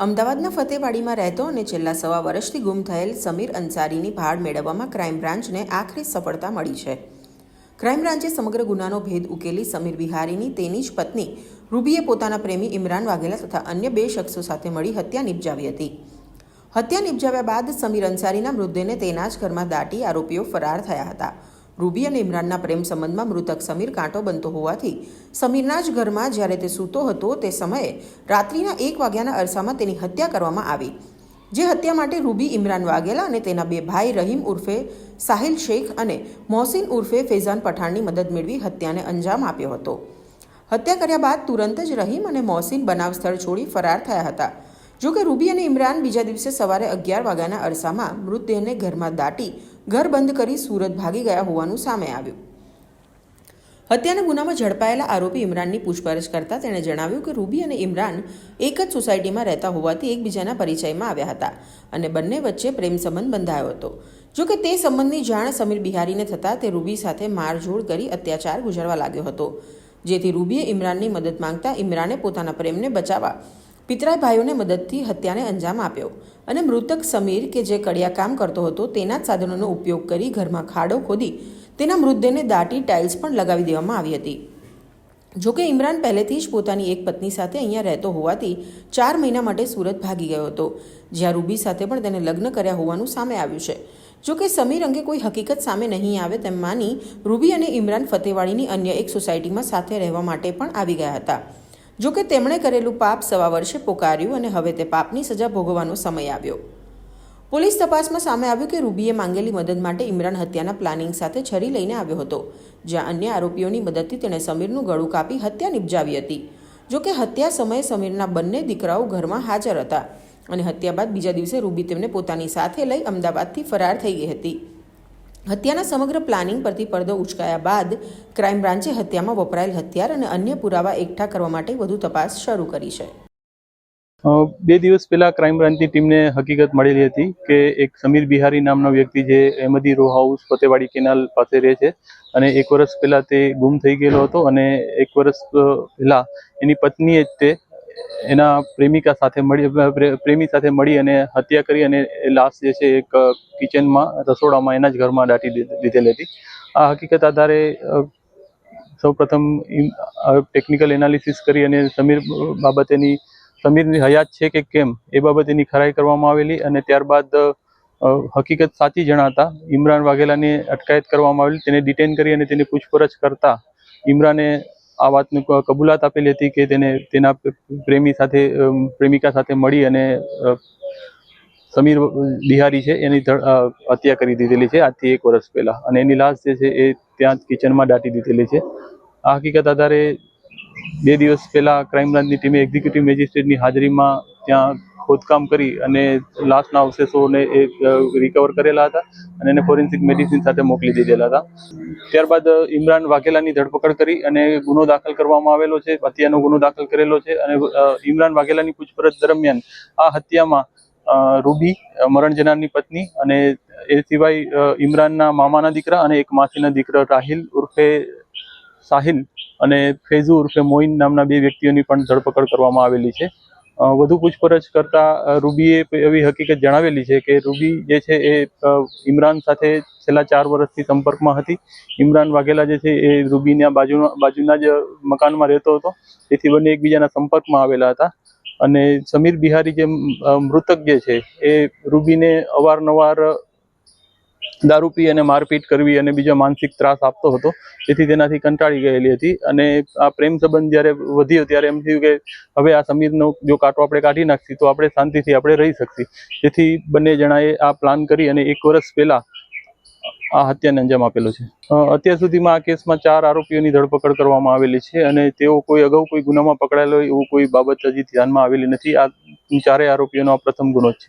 અમદાવાદના ફતેવાડીમાં રહેતો અને છેલ્લા સવા વર્ષથી ગુમ થયેલ સમીર અંસારીની ભાળ મેળવવામાં ક્રાઇમ બ્રાન્ચને આખરી સફળતા મળી છે. ક્રાઇમ બ્રાન્ચે સમગ્ર ગુનાનો ભેદ ઉકેલી સમીર બિહારીની તેની જ પત્ની રૂબીએ પોતાના પ્રેમી ઇમરાન વાઘેલા તથા અન્ય બે શખ્સો સાથે મળી હત્યા નિપજાવી હતી. હત્યા નિપજાવ્યા બાદ સમીર અંસારીના મૃતદેહને તેના જ ઘરમાં દાટી આરોપીઓ ફરાર થયા હતા. રૂબી અને ઇમરાનના પ્રેમ સંબંધમાં મૃતક સમીર કાંટો બનતો હોવાથી સમીરના જ ઘરમાં જ્યારે તે સૂતો હતો તે સમયે રાત્રિના એક વાગ્યાના અરસામાં તેની હત્યા કરવામાં આવી. જે હત્યા માટે રૂબી, ઇમરાન વાઘેલા અને તેના બે ભાઈ રહીમ ઉર્ફે સાહિલ શેખ અને મોહસિન ઉર્ફે ફેઝાન પઠાણની મદદ મેળવી હત્યાને અંજામ આપ્યો હતો. હત્યા કર્યા બાદ તુરંત જ રહીમ અને મોહસિન બનાવ સ્થળ છોડી ફરાર થયા હતા. જો કે રૂબી અને ઇમરાન બીજા દિવસે સવારે અગિયાર વાગ્યાના અરસામાં મૃતદેહને ઘરમાં દાટી ઘર બંધ કરી સુરત ભાગી ગયા હોવાનું સામે આવ્યું. હત્યાના ગુનામાં ઝડપાયેલા આરોપી ઇમરાનની પૂછપરછ કરતા તેણે જણાવ્યું કે રૂબી અને ઇમરાન એક જ સોસાયટીમાં રહેતા હોવાથી એકબીજાના પરિચયમાં આવ્યા હતા અને બંને વચ્ચે પ્રેમ સંબંધ બંધાયો હતો. જો કે તે સંબંધની જાણ સમીર બિહારીને થતાં તે રૂબી સાથે મારઝોડ કરી અત્યાચાર ગુજારવા લાગ્યો હતો. જેથી રૂબીએ ઇમરાનની મદદ માંગતા ઇમરાને પોતાના પ્રેમને બચાવવા પિતરાઈ ભાઈઓને મદદથી હત્યાને અંજામ આપ્યો અને મૃતક સમીર કે જે કડિયા કામ કરતો હતો તેના જ સાધનોનો ઉપયોગ કરી ઘરમાં ખાડો ખોદી તેના મૃતદેહને દાટી ટાઇલ્સ પણ લગાવી દેવામાં આવી હતી. જોકે ઇમરાન પહેલેથી જ પોતાની એક પત્ની સાથે અહીંયા રહેતો હોવાથી ચાર મહિના માટે સુરત ભાગી ગયો હતો, જ્યાં રૂબી સાથે પણ તેને લગ્ન કર્યા હોવાનું સામે આવ્યું છે. જોકે સમીર અંગે કોઈ હકીકત સામે નહીં આવે તેમ માની રૂબી અને ઇમરાન ફતેવાડીની અન્ય એક સોસાયટીમાં સાથે રહેવા માટે પણ આવી ગયા હતા. જોકે તેમણે કરેલું પાપ સવા વર્ષે પોકાર્યું અને હવે તે પાપની સજા ભોગવવાનો સમય આવ્યો. પોલીસ તપાસમાં સામે આવ્યું કે રૂબીએ માંગેલી મદદ માટે ઇમરાન હત્યાના પ્લાનિંગ સાથે છરી લઈને આવ્યો હતો, જ્યાં અન્ય આરોપીઓની મદદથી તેણે સમીરનું ગળું કાપી હત્યા નિપજાવી હતી. જોકે હત્યા સમયે સમીરના બંને દીકરાઓ ઘરમાં હાજર હતા અને હત્યા બાદ બીજા દિવસે રૂબી તેમને પોતાની સાથે લઈ અમદાવાદથી ફરાર થઈ ગઈ હતી. હત્યાના સમગ્ર પ્લાનિંગ પરથી પડદો ઉચકાયા બાદ ક્રાઇમ બ્રાન્ચે હત્યામાં વપરાયેલ હથિયાર અને અન્ય પુરાવા એકઠા કરવા માટે વધુ તપાસ શરૂ કરી છે. બે દિવસ પહેલા ક્રાઇમ બ્રાન્ચની ટીમને હકીકત મળેલી હતી કે એક સમીર બિહારી નામનો વ્યક્તિ જે Ahmedi row house Fatewadi canal પાસે રહે છે અને એક વર્ષ પહેલા તે ગુમ થઈ ગયેલો હતો અને એક વર્ષ પહેલા એની પત્નીએ જ તે એના પ્રેમિકા સાથે મળી પ્રે- પ્રેમી સાથે મળી અને હત્યા કરી અને લાશ જે છે એક કિચનમાં રસોડામાં એના જ ઘરમાં દાટી દીધેલી હતી. આ હકીકત આધારે સૌપ્રથમ ટેકનિકલ એનાલિસિસ કરી અને સમીર બાબતેની સમીરની હયાત છે કે કેમ, એ બાબતેની ખરાઈ કરવામાં આવેલી અને ત્યારબાદ હકીકત સાચી જણાતા ઇમરાન વાઘેલાની અટકાયત કરવામાં આવેલી. તેને ડિટેન કરી અને તેની પૂછપરછ કરતા ઇમરાને આ વાતની કબૂલાત આપેલી હતી કે તેને તેના પ્રેમી સાથે પ્રેમિકા સાથે મળી અને સમીર બિહારી છે એની હત્યા કરી દીધેલી છે આજથી એક વર્ષ પહેલા. અને એની લાશ જે છે એ ત્યાં કિચનમાં દાટી દીધેલી છે. આ હકીકત આધારે બે દિવસ પહેલા ક્રાઇમ બ્રાન્ચની ટીમે એક્ઝિક્યુટિવ મેજિસ્ટ્રેટની હાજરીમાં ત્યાં ખોદકામ કરી અને લાશના અવશેષોને એ રિકવર કરેલા હતા અને એને ફોરેન્સિક મેડિસિન સાથે મોકલી દીધેલા હતા. ત્યારબાદ ઇમરાન વાઘેલાની ધરપકડ કરી અને ગુનો દાખલ કરવામાં આવેલો છે, હત્યાનો ગુનો દાખલ કરેલો છે અને ઇમરાન વાઘેલાની પૂછપરછ દરમિયાન આ હત્યામાં રૂબી મરણ જનારની પત્ની અને એ સિવાય ઇમરાનના મામાના દીકરા અને એક માસીના દીકરા રાહિલ ઉર્ફે સાહિલ અને ફેઝુ ઉર્ફે મોઇન નામના બે વ્યક્તિઓની પણ ધરપકડ કરવામાં આવેલી છે. વધુ પૂછપરછ કરતા રૂબીએ એવી હકીકત જણાવેલી છે કે રૂબી જે છે એ ઇમરાન સાથે છેલ્લા ચાર વર્ષથી સંપર્કમાં હતી. ઇમરાન વાઘેલા જે છે એ રૂબીના બાજુના બાજુના જ મકાનમાં રહેતો હતો. તેથી બંને એકબીજાના સંપર્કમાં આવેલા હતા. અને સમીર બિહારી જે મૃતક જે છે એ રૂબીને અવારનવાર દારૂ પી અને મારપીટ કરવી અને બીજા માનસિક ત્રાસ આપતો હતો. તેથી તેનાથી કંટાળી ગયેલી હતી અને આ પ્રેમ સંબંધ જ્યારે વધ્યો ત્યારે એમ થયું કે હવે આ સમીરનો જો કાંટો આપણે કાઢી નાખીએ તો આપણે શાંતિથી આપણે રહી શકીએ તેથી બંને જણાએ આ પ્લાન કરી અને એક વર્ષ પહેલા આ હત્યાને અંજામ આપેલો છે. અત્યાર સુધીમાં આ કેસમાં ચાર આરોપીઓની ધરપકડ કરવામાં આવેલી છે અને તેઓ કોઈ અગાઉ કોઈ ગુનામાં પકડાયેલો હોય એવું કોઈ બાબત હજી ધ્યાનમાં આવેલી નથી. આ ચારેય આરોપીઓનો આ પ્રથમ ગુનો છે.